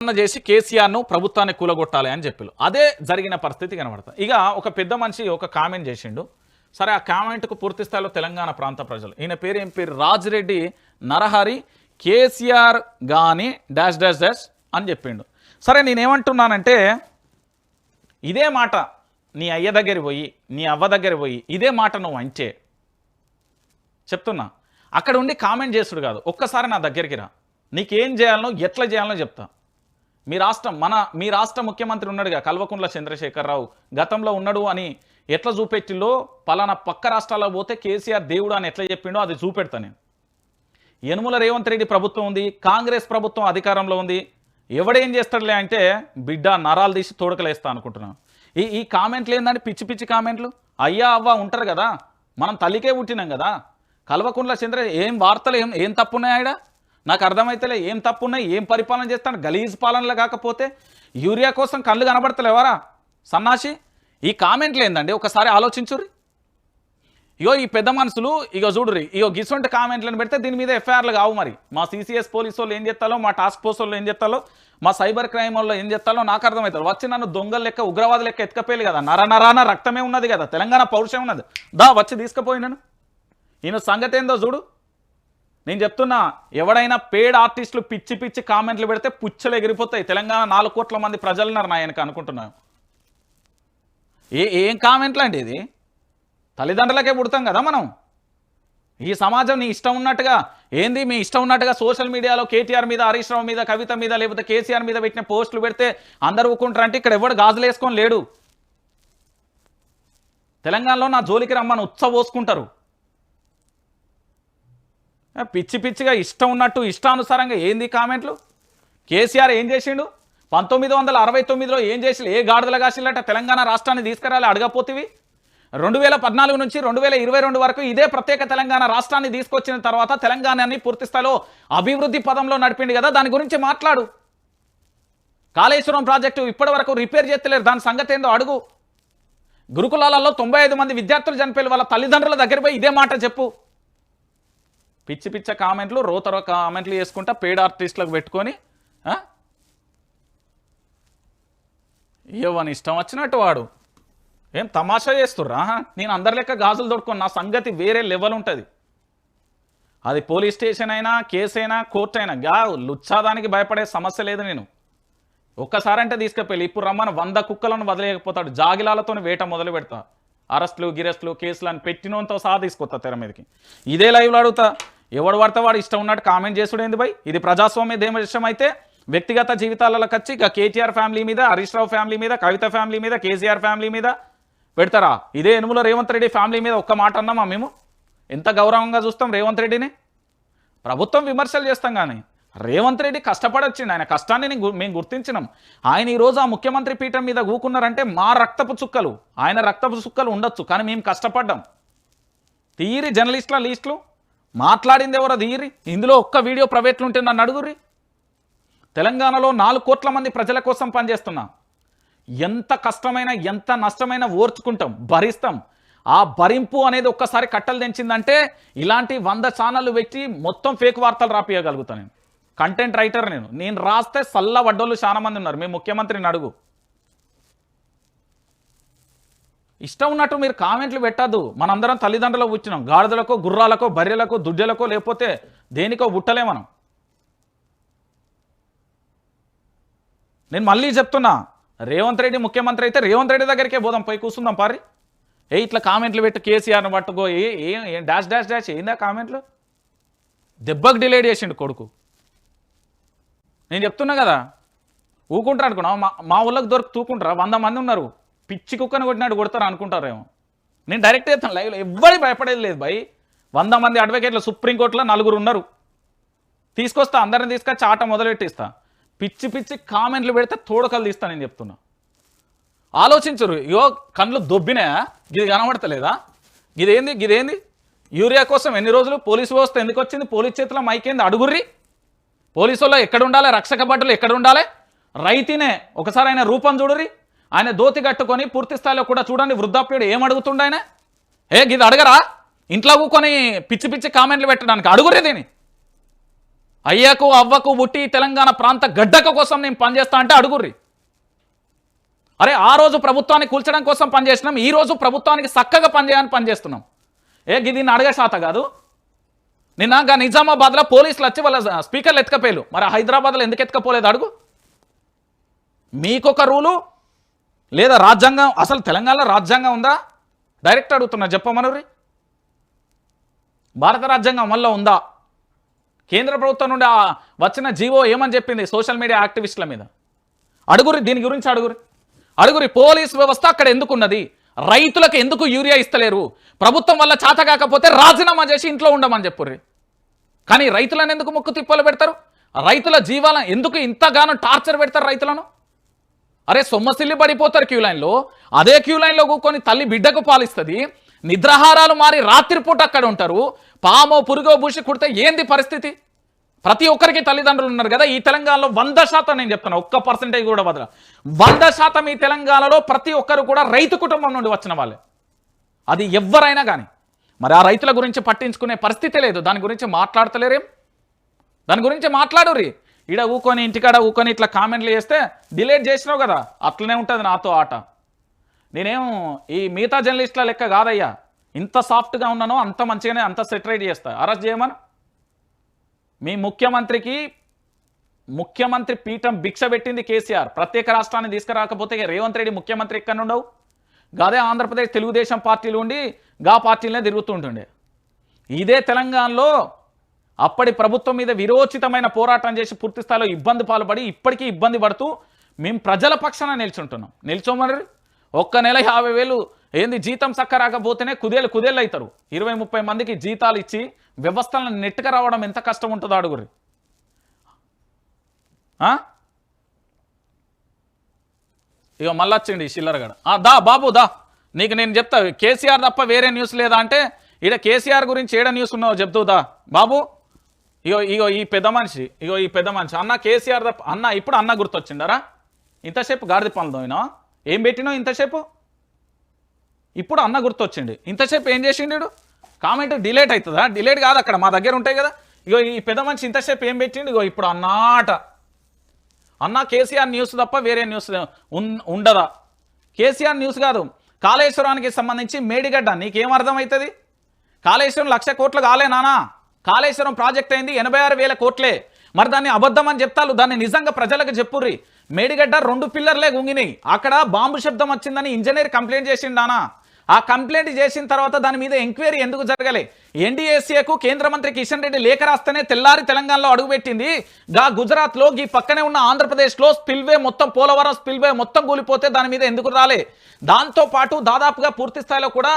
చేసి చేసి కేసీఆర్ను ప్రభుత్వాన్ని కూలగొట్టాలి అని చెప్పారు అదే జరిగిన పరిస్థితి కనబడుతుంది ఇక ఒక పెద్ద మనిషి ఒక కామెంట్ చేసిండు. సరే ఆ కామెంట్కు పూర్తి స్థాయిలో తెలంగాణ ప్రాంత ప్రజలు. ఈయన పేరు ఏం పేరు? రాజిరెడ్డి నరహరి కేసీఆర్ గాని డాష్ డాష్ డాష్ అని చెప్పిండు. సరే నేనేమంటున్నానంటే ఇదే మాట నీ అయ్య దగ్గర పోయి నీ అవ్వ దగ్గర పోయి ఇదే మాట నువ్వు అంచే. చెప్తున్నా. అక్కడ ఉండి కామెంట్ చేసుడు కాదు. ఒక్కసారి నా దగ్గరికి రా. నీకేం చేయాలనో ఎట్లా చేయాలనో చెప్తా. మీ రాష్ట్రం మన మీ రాష్ట్ర ముఖ్యమంత్రి ఉన్నాడుగా కల్వకుంట్ల చంద్రశేఖరరావు. గతంలో ఉన్నాడు అని ఎట్లా చూపెట్టిలో పలానా పక్క రాష్ట్రాల్లో పోతే కేసీఆర్ దేవుడు అని ఎట్లా చెప్పిండో అది చూపెడతా నేను. యనుమల రేవంత్ రెడ్డి ప్రభుత్వం ఉంది కాంగ్రెస్ ప్రభుత్వం అధికారంలో ఉంది. ఎవడేం చేస్తాడులే అంటే బిడ్డ నరాలు తీసి తోడకలేస్తా అనుకుంటున్నాను ఈ ఈ కామెంట్లు ఏంటంటే పిచ్చి పిచ్చి కామెంట్లు? అయ్యా అవ్వ ఉంటారు కదా. మనం తల్లికే పుట్టినాం కదా. కల్వకుంట్ల చంద్ర ఏం వార్తలు ఏం ఏం తప్పున్నాయి ఆడ? నాకు అర్థమైతేలే ఏం తప్పున్నాయి ఏం పరిపాలన చేస్తాను గలీజ్ పాలనలు కాకపోతే యూరియా కోసం కళ్ళు కనబడతలేవరా? సన్నాసి ఈ కామెంట్లు ఏందండి? ఒకసారి ఆలోచించుర్రి. ఇగో ఈ పెద్ద మనుషులు ఇగో చూడుర్రి ఇగో గిసొంటి కామెంట్లను పెడితే దీని మీద ఎఫ్ఐఆర్లు కావు మరి. మా సిసిఎస్ పోలీసు వాళ్ళు ఏం చేస్తాలో మా టాస్క్ ఫోర్స్ వాళ్ళు ఏం చేస్తాలో మా సైబర్ క్రైమ్ వాళ్ళు ఏం చేస్తాలో నాకు అర్థమవుతారు వచ్చి నన్ను దొంగల లెక్క ఉగ్రవాద లెక్క ఎత్తుకపోయాలి కదా. నర నరాన రక్తమే ఉన్నది కదా తెలంగాణ పౌరుషం ఉన్నది. దా వచ్చి తీసుకుపోయినాను ఈయన సంగతి ఏందో చూడు. నేను చెప్తున్నా ఎవడైనా పేడ్ ఆర్టిస్టులు పిచ్చి పిచ్చి కామెంట్లు పెడితే పుచ్చలు ఎగిరిపోతాయి. తెలంగాణ నాలుగు కోట్ల మంది ప్రజలున్నారు నా ఆయనకు అనుకుంటున్నాను. ఏ ఏం కామెంట్లు అండి ఇది? తల్లిదండ్రులకే పుడతాం కదా మనం. ఈ సమాజం నీ ఇష్టం ఉన్నట్టుగా ఏంది మీ ఇష్టం ఉన్నట్టుగా సోషల్ మీడియాలో కేటీఆర్ మీద హరీష్ రావు మీద కవిత మీద లేకపోతే కేసీఆర్ మీద పెట్టిన పోస్టులు పెడితే అందరు ఊకుంటారంటే ఇక్కడ ఎవడు గాజులు వేసుకొని లేడు. తెలంగాణలో నా జోలికి రమ్మని ఉత్సవోసుకుంటారు పిచ్చి పిచ్చిగా ఇష్టం ఉన్నట్టు ఇష్టానుసారంగా ఏంది కామెంట్లు? కేసీఆర్ ఏం చేసిండు? పంతొమ్మిది వందల అరవై తొమ్మిదిలో ఏం చేసి ఏ గాడిదలు కాసిల్లట తెలంగాణ రాష్ట్రాన్ని తీసుకురాలి అడగపోతివి? రెండు వేల పద్నాలుగు నుంచి రెండు వేల ఇరవై రెండు వరకు ఇదే ప్రత్యేక తెలంగాణ రాష్ట్రాన్ని తీసుకొచ్చిన తర్వాత తెలంగాణని పూర్తి స్థాయిలో అభివృద్ధి పదంలో నడిపింది కదా దాని గురించి మాట్లాడు. కాళేశ్వరం ప్రాజెక్టు ఇప్పటి వరకు రిపేర్ చేస్తలేరు దాని సంగతి ఏందో అడుగు. గురుకులాలలో తొంభై ఐదు మంది విద్యార్థులు చనిపోయిన వాళ్ళ తల్లిదండ్రుల దగ్గర పోయి ఇదే మాట చెప్పు. పిచ్చి పిచ్చ కామెంట్లు రోతరో కామెంట్లు చేసుకుంటా పేడ్ ఆర్టిస్టులకు పెట్టుకొని ఇవ్వని ఇష్టం వచ్చినట్టు వాడు. ఏం తమాషా చేస్తుర్రా? నేను అందరి లెక్క గాజులు దొడుకోను నా సంగతి వేరే లెవెల్ ఉంటుంది. అది పోలీస్ స్టేషన్ అయినా కేసైనా అయినా కోర్టు అయినా గా లుచ్చాదానికి భయపడే సమస్య లేదు నేను. ఒక్కసారంటే తీసుకెళ్ళి ఇప్పుడు రమ్మని వంద కుక్కలను వదిలేయకపోతాడు జాగిలాలతో వేట మొదలు పెడతా. అరెస్టులు గిరెస్టులు కేసులు అని పెట్టినంతో సహా తీసుకొస్తా తెర మీదకి. ఇదే లైవ్లో అడుగుతా. ఎవడు పడితే వాడు ఇష్టం ఉన్నట్టు కామెంట్ చేసుడేంది భయ్ ఇది ప్రజాస్వామ్య దేశం అయితే వ్యక్తిగత జీవితాలలోకి వచ్చి ఇక కేటీఆర్ ఫ్యామిలీ మీద హరీష్ రావు ఫ్యామిలీ మీద కవిత ఫ్యామిలీ మీద కేసీఆర్ ఫ్యామిలీ మీద పెడతారా? ఇదే ఎనుముల రేవంత్ రెడ్డి ఫ్యామిలీ మీద ఒక్క మాట అన్నామా మేము? ఎంత గౌరవంగా చూస్తాం రేవంత్ రెడ్డిని? ప్రభుత్వం విమర్శలు చేస్తాం కానీ రేవంత్ రెడ్డి కష్టపడొచ్చింది ఆయన కష్టాన్ని గు- మేము గుర్తించినాం. ఆయన ఈరోజు ఆ ముఖ్యమంత్రి పీఠం మీద కూకున్నారంటే మా రక్తపు చుక్కలు. ఆయన రక్తపు చుక్కలు ఉండొచ్చు కానీ మేము కష్టపడ్డాం. తీరి జర్నలిస్టుల లిస్టులు మాట్లాడింది ఎవరో తీరి ఇందులో ఒక్క వీడియో ప్రైవేట్లు ఉంటే నన్ను అడుగురి తెలంగాణలో నాలుగు కోట్ల మంది ప్రజల కోసం పనిచేస్తున్నా. ఎంత కష్టమైన ఎంత నష్టమైన ఓర్చుకుంటాం భరిస్తాం. ఆ భరింపు అనేది ఒక్కసారి కట్టలు తెంచిందంటే ఇలాంటి వంద ఛానళ్ళు పెట్టి మొత్తం ఫేక్ వార్తలు రాపియగలుగుతాను నేను. కంటెంట్ రైటర్ నేను. నేను రాస్తే సల్ల వడ్డోళ్ళు చాలా మంది ఉన్నారు. మీ ముఖ్యమంత్రిని అడుగు. ఇష్టం ఉన్నట్టు మీరు కామెంట్లు పెట్టద్దు. మనందరం తల్లిదండ్రులకు పుట్టినాం గాడిదలకో గుర్రాలకో బర్రెలకో దుడ్డెలకో లేకపోతే దేనికో పుట్టలే మనం. నేను మళ్ళీ చెప్తున్నా రేవంత్ రెడ్డి ముఖ్యమంత్రి అయితే రేవంత్ రెడ్డి దగ్గరికే పోదాం పోయి కూర్చుందాం పారి. ఏ ఇట్లా కామెంట్లు పెట్టి కేసీఆర్ని పట్టుకో ఏ ఏం డాష్ డాష్ డాష్ ఏందా కామెంట్లు? దెబ్బకు డిలేడ్ చేసిండు కొడుకు. నేను చెప్తున్నా కదా ఊకుంటారు అనుకున్నా మా మా ఊళ్ళకి దొరికి తూకుంటారా? వంద మంది ఉన్నారు. పిచ్చి కుక్కని కొట్టినట్టు కొడతారు అనుకుంటారేమో. నేను డైరెక్ట్ చేస్తాను లైవ్లో ఎవ్వడి భయపడేది లేదు భయ్. వంద మంది అడ్వకేట్లు సుప్రీంకోర్టులో నలుగురు ఉన్నారు. తీసుకొస్తా అందరిని తీసుకొచ్చి ఆట మొదలెట్టిస్తా. పిచ్చి పిచ్చి కామెంట్లు పెడితే తోడకలు తీస్తా నేను చెప్తున్నా. ఆలోచించరు ఇగో కళ్ళు దొబ్బినాయా? ఇది కనబడతలేదా? ఇదేంది ఇదేంది? యూరియా కోసం ఎన్ని రోజులు పోలీసు వ్యవస్థ ఎందుకు వచ్చింది? పోలీస్ చేతిలో మైకేంది అడుగుర్రి. పోలీసు వాళ్ళు ఎక్కడ ఉండాలి? రక్షక భటులు ఎక్కడ ఉండాలి? రైతినే ఒకసారి ఆయన రూపం చూడుర్రి. ఆయన దోతి కట్టుకొని పూర్తి స్థాయిలో కూడా చూడండి వృద్ధాప్యుడు ఏం అడుగుతుండ ఆయన? ఏ గిది అడగరా? ఇంట్లో కూకొని పిచ్చి పిచ్చి కామెంట్లు పెట్టడానికి అడుగురే దీని అయ్యకు అవ్వకు బుట్టి తెలంగాణ ప్రాంత గడ్డక కోసం నేను పనిచేస్తా అంటే అడుగుర్రి. అరే ఆ రోజు ప్రభుత్వాన్ని కూల్చడం కోసం పనిచేసినాం ఈ రోజు ప్రభుత్వానికి చక్కగా పనిచేయాలని పనిచేస్తున్నాం ఏ దీన్ని అడగ శాత కాదు. నిన్న నిజామాబాద్లో పోలీసులు వచ్చి వాళ్ళ స్పీకర్లు ఎత్తుకపోయారు మరి హైదరాబాద్లో ఎందుకు ఎత్తుకపోలేదు? అడుగు. మీకొక రూలు లేదా రాజ్యాంగం అసలు తెలంగాణలో రాజ్యాంగం ఉందా? డైరెక్ట్ అడుగుతున్నా చెప్పమనురి భారత రాజ్యాంగం అమల్లో ఉందా? కేంద్ర ప్రభుత్వం నుండి ఆ వచ్చిన జీవో ఏమని చెప్పింది సోషల్ మీడియా యాక్టివిస్టుల మీద? అడుగురి దీని గురించి అడుగురి. అడుగురి పోలీస్ వ్యవస్థ అక్కడ ఎందుకున్నది? రైతులకు ఎందుకు యూరియా ఇస్తలేరు? ప్రభుత్వం వల్ల చేత కాకపోతే రాజీనామా చేసి ఇంట్లో ఉండమని చెప్పుర్రి. కానీ రైతులను ఎందుకు ముక్కు తిప్పలు పెడతారు? రైతుల జీవాలను ఎందుకు ఇంతగానో టార్చర్ పెడతారు రైతులను? అరే సొమ్మసిల్లి పడిపోతారు క్యూ లైన్లో. అదే క్యూ లైన్లో కూకొని తల్లి బిడ్డకు పాలిస్తుంది. నిద్రాహారాలు మారి రాత్రిపూట అక్కడ ఉంటారు. పామో పురుగో భూషి కుడితే ఏంది పరిస్థితి? ప్రతి ఒక్కరికి తల్లిదండ్రులు ఉన్నారు కదా ఈ తెలంగాణలో వంద శాతం నేను చెప్తాను ఒక్క పర్సెంటేజ్ కూడా వదల వంద శాతం ఈ తెలంగాణలో ప్రతి ఒక్కరు కూడా రైతు కుటుంబం నుండి వచ్చిన వాళ్ళే. అది ఎవరైనా కానీ మరి ఆ రైతుల గురించి పట్టించుకునే పరిస్థితి లేదు. దాని గురించి మాట్లాడతలేరేం? దాని గురించి మాట్లాడుర్రి. ఈడ ఊకొని ఇంటికాడ ఊకొని ఇట్లా కామెంట్లు చేస్తే డిలేట్ చేసినావు కదా అట్లనే ఉంటుంది నాతో ఆట. నేనేం ఈ మిగతా జర్నలిస్టుల లెక్క కాదయ్యా. ఇంత సాఫ్ట్గా ఉన్నానో అంత మంచిగానే అంత సెటరేట్ చేస్తా. అరెస్ట్ చేయమని. మీ ముఖ్యమంత్రికి ముఖ్యమంత్రి పీఠం భిక్ష పెట్టింది కేసీఆర్. ప్రత్యేక రాష్ట్రాన్ని తీసుకురాకపోతే ఇక రేవంత్ రెడ్డి ముఖ్యమంత్రి ఎక్కడ ఉండవు గాదే ఆంధ్రప్రదేశ్ తెలుగుదేశం పార్టీలు ఉండి గా పార్టీలనే తిరుగుతుంటుండే ఇదే తెలంగాణలో అప్పటి ప్రభుత్వం మీద విరోచితమైన పోరాటం చేసి పూర్తి స్థాయిలో ఇబ్బంది పాల్పడి ఇప్పటికీ ఇబ్బంది పడుతూ మేము ప్రజల పక్షాన నిల్చుంటున్నాం. నిల్చోమని ఒక్క నెల యాభై వేలు ఏంది జీతం చక్క రాకపోతేనే కుదేలు కుదేళ్ళు అవుతారు ఇరవై ముప్పై మందికి జీతాలు ఇచ్చి వ్యవస్థలను నెట్టుకు రావడం ఎంత కష్టం ఉంటుందో అడుగురి ఇక మళ్ళీ వచ్చిండి ఈ దా బాబు దా. నీకు నేను చెప్తా కేసీఆర్ తప్ప వేరే న్యూస్ లేదా అంటే ఈడ కేసీఆర్ గురించి ఏడ న్యూస్ ఉన్నావో చెప్తూ దా. బాబు. ఇగో ఇగో ఈ పెద్ద మనిషి ఇగో ఈ పెద్ద మనిషి. అన్న కేసీఆర్ తప్ప అన్న ఇప్పుడు అన్న గుర్తొచ్చిండరా ఇంతసేపు గాడిద పనులు తోయినా ఏం పెట్టినావు ఇంతసేపు? ఇప్పుడు అన్న గుర్తొచ్చిండు. ఇంతసేపు ఏం చేసిండు కామెంట్ డిలేట్ అవుతుందా డిలేట్ కాదు అక్కడ మా దగ్గర ఉంటాయి కదా. ఇగో ఈ పెద్ద మనిషి ఇంతసేపు ఏం పెట్టిండు? ఇగో ఇప్పుడు అన్నాట అన్న కేసీఆర్ న్యూస్ తప్ప వేరే న్యూస్ ఉండదా? కేసీఆర్ న్యూస్ కాదు. కాళేశ్వరానికి సంబంధించి మేడిగడ్డ. నీకేం అర్థమవుతుంది? కాళేశ్వరం లక్ష కోట్లు కాలే నానా. కాళేశ్వరం ప్రాజెక్ట్ అయింది ఎనభై ఆరు వేల కోట్లే. మరి దాన్ని అబద్ధం అని చెప్తారు దాన్ని నిజంగా ప్రజలకు చెప్పుర్రి. మేడిగడ్డ రెండు పిల్లర్లే గుంగినాయి. అక్కడ బాంబు శబ్దం వచ్చిందని ఇంజనీర్ కంప్లైంట్ చేసిండానా ఆ కంప్లైంట్ చేసిన తర్వాత దాని మీద ఎంక్వైరీ ఎందుకు జరగలే? ఎన్డీఎస్ఏకు కేంద్ర మంత్రి కిషన్ రెడ్డి లేఖ రాస్తేనే తెల్లారి తెలంగాణలో అడుగుపెట్టింది. గా గుజరాత్లో ఈ పక్కనే ఉన్న ఆంధ్రప్రదేశ్లో స్పిల్వే మొత్తం పోలవరం స్పిల్వే మొత్తం కూలిపోతే దాని మీద ఎందుకు రాలే? దాంతో పాటు దాదాపుగా పూర్తి స్థాయిలో కూడా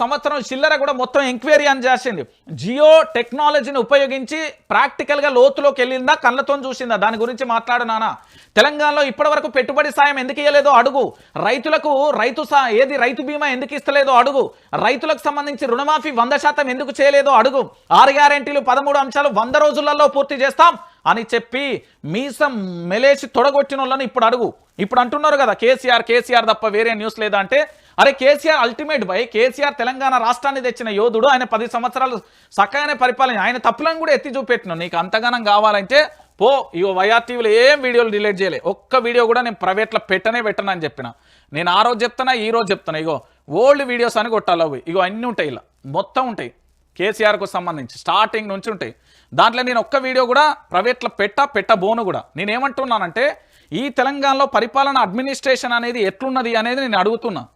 సంవత్సరం చిల్లర కూడా మొత్తం ఎంక్వైరీ అని చేసింది. జియో టెక్నాలజీని ఉపయోగించి ప్రాక్టికల్గా లోతులోకి వెళ్ళిందా కళ్ళతో చూసిందా? దాని గురించి మాట్లాడునానా తెలంగాణలో ఇప్పటివరకు పెట్టుబడి సాయం ఎందుకు ఇవ్వలేదో అడుగు. రైతులకు రైతు సా ఏది రైతు బీమా ఎందుకు ఇస్తలేదో అడుగు. రైతులకు సంబంధించి రుణమాఫీ వంద శాతం ఎందుకు చేయలేదో అడుగు. ఆరు గ్యారెంటీలు పదమూడు అంశాలు వంద రోజులలో పూర్తి చేస్తాం. అని చెప్పి మీసం మెలేసి తొడగొట్టిన వాళ్ళని ఇప్పుడు అడుగు. ఇప్పుడు అంటున్నారు కదా కేసీఆర్ కేసీఆర్ తప్ప వేరే న్యూస్ లేదా అంటే అరే కేసీఆర్ అల్టిమేట్ బై కేసీఆర్ తెలంగాణ రాష్ట్రాన్ని తెచ్చిన యోధుడు ఆయన పది సంవత్సరాలు సక్కగానే పరిపాలన ఆయన తప్పులను కూడా ఎత్తి చూపెట్టినాను నీకు అంతగానం కావాలంటే పో ఇగో వైఆర్టీవీలో ఏం వీడియోలు డిలీట్ చేయలే. ఒక్క వీడియో కూడా నేను ప్రైవేట్లో పెట్టనే పెట్టనని చెప్పిన. నేను ఆ రోజు చెప్తున్నా ఈ రోజు చెప్తున్నా. ఇగో ఓల్డ్ వీడియోస్ అని కొట్టాలి అవి. ఇగో అన్నీ ఉంటాయి ఇలా. మొత్తం ఉంటాయి. కేసీఆర్కు సంబంధించి స్టార్టింగ్ నుంచి ఉంటాయి. దాంట్లో నేను ఒక్క వీడియో కూడా ప్రైవేట్లో పెట్ట పెట్టబోను కూడా. నేను ఏమంటున్నానంటే ఈ తెలంగాణలో పరిపాలన అడ్మినిస్ట్రేషన్ అనేది ఎట్లున్నది అనేది నేను అడుగుతున్నా.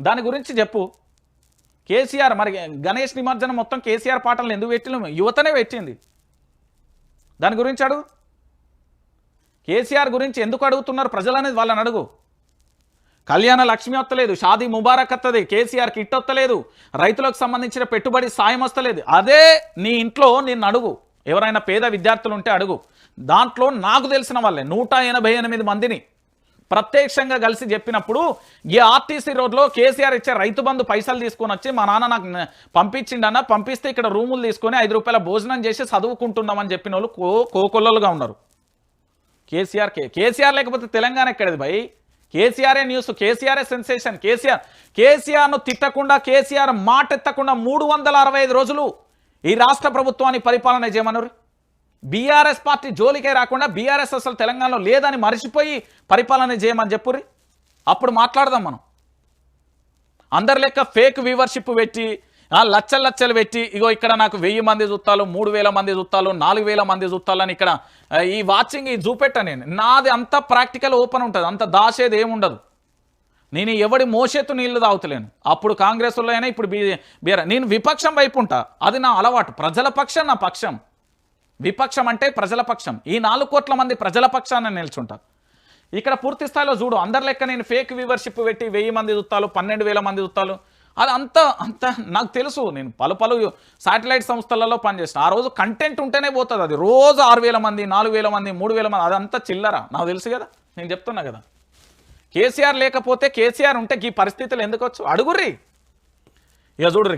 దాని గురించి చెప్పు. కేసీఆర్ మరి గణేష్ నిమజ్జనం మొత్తం కేసీఆర్ పాటలను ఎందుకు పెట్టిన యువతనే పెట్టింది. దాని గురించి అడుగు. కేసీఆర్ గురించి ఎందుకు అడుగుతున్నారు? ప్రజలు అనేది వాళ్ళని అడుగు. కళ్యాణ లక్ష్మి వస్తలేదు షాదీ ముబారక్ వస్తుంది కేసీఆర్ కిట్ వస్తలేదు రైతులకు సంబంధించిన పెట్టుబడి సాయం వస్తలేదు. అదే నీ ఇంట్లో నేను అడుగు. ఎవరైనా పేద విద్యార్థులు ఉంటే అడుగు. దాంట్లో నాకు తెలిసిన వాళ్ళే నూట ఎనభై ఎనిమిది మందిని ప్రత్యక్షంగా కలిసి చెప్పినప్పుడు ఈ ఆర్టీసీ రోడ్లో కేసీఆర్ ఇచ్చే రైతు బంధు పైసలు తీసుకొని వచ్చి మా నాన్న నాకు పంపించిండన్న పంపిస్తే ఇక్కడ రూములు తీసుకొని ఐదు రూపాయల భోజనం చేసి చదువుకుంటున్నామని చెప్పిన వాళ్ళు కో కోకొల్లలుగా ఉన్నారు. కేసీఆర్ కేసీఆర్ లేకపోతే తెలంగాణ ఎక్కడది భయ్? కేసీఆర్ఏ న్యూస్? కేసీఆర్ఏ సెన్సేషన్? కేసీఆర్ కేసీఆర్ను తిట్టకుండా కేసీఆర్ మాట ఎత్తకుండా మూడు వందల అరవై ఐదు రోజులు ఈ రాష్ట్ర ప్రభుత్వాన్ని పరిపాలన చేయమన్నారు. బీఆర్ఎస్ పార్టీ జోలికే రాకుండా బీఆర్ఎస్ అసలు తెలంగాణలో లేదని మరిచిపోయి పరిపాలన చేయమని చెప్పుర్రి. అప్పుడు మాట్లాడదాం మనం. అందరి లెక్క ఫేక్ వ్యూవర్షిప్ పెట్టి ఆ, లచ్చలు లచ్చలు పెట్టి ఇగో ఇక్కడ నాకు వెయ్యి మంది చూస్తాలు మూడు వేల మంది చూస్తాలు నాలుగు వేల మంది చూస్తాలని ఇక్కడ ఈ వాచింగ్ ఈ చూపెట్టా నేను. నాది అంత ప్రాక్టికల్ ఓపెన్ ఉంటుంది అంత దాచేది ఏముండదు నేను ఎవడి మోసేతు నీళ్ళు తాగుతలేను. అప్పుడు కాంగ్రెస్లో అయినా ఇప్పుడు బీ బీఆర్ నేను విపక్షం వైపు ఉంటా. అది నా అలవాటు. ప్రజల పక్షం నా పక్షం. విపక్షం అంటే ప్రజల పక్షం. ఈ నాలుగు కోట్ల మంది ప్రజల పక్షాన్ని నిల్చుంటా. ఇక్కడ పూర్తి స్థాయిలో చూడు అందరి లెక్క నేను ఫేక్ వ్యూవర్షిప్ పెట్టి వెయ్యి మంది చూస్తాలు పన్నెండు వేల మంది చూస్తాలు అది అంత అంత నాకు తెలుసు. నేను పలు పలు శాటిలైట్ సంస్థలలో పనిచేసిన. ఆ రోజు కంటెంట్ ఉంటేనే పోతుంది అది. రోజు ఆరు వేల మంది నాలుగు వేల మంది మూడు వేల మంది అదంతా చిల్లర. నాకు తెలుసు కదా. నేను చెప్తున్నా కదా. కేసీఆర్ లేకపోతే కేసీఆర్ ఉంటే ఈ పరిస్థితులు ఎందుకు వచ్చు అడుగుర్రి. ఇక చూడుర్రి.